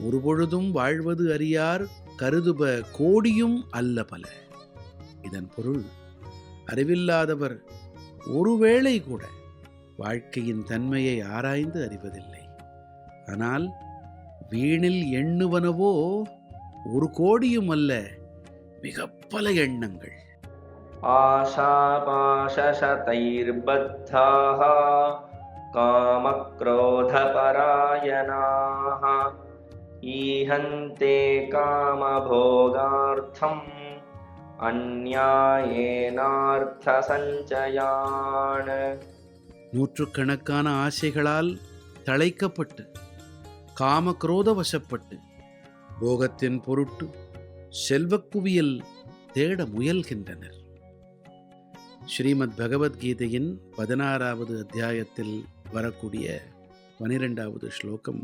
ஒருபொழுதும் வாழ்வது அறியார் கருதுப கோடியும் அல்ல பல. இதன் பொருள் அறிவில்லாதவர் ஒருவேளை கூட வாழ்க்கையின் தன்மையை ஆராய்ந்து அறிவதில்லை. ஆனால் வீணில் எண்ணுவனவோ ஒரு கோடியும் அல்ல மிக பல எண்ணங்கள். ஆஷாபாஷதைர்பத்தாக காமக்ரோதபராயணாக ईहन्ते कामभोगार्थम् अन्यायेनार्थसञ्चयान् நூற்றுக்கணக்கான ஆசைகளால் தழைக்கப்பட்டு காமக்ரோத வசப்பட்டு போகத்தின் பொருட்டு செல்வக் குவியல் தேட முயல்கின்றனர் ஸ்ரீமத் பகவத்கீதையின் பதினாறாவது அத்தியாயத்தில் வரக்கூடிய பனிரெண்டாவது ஸ்லோகம்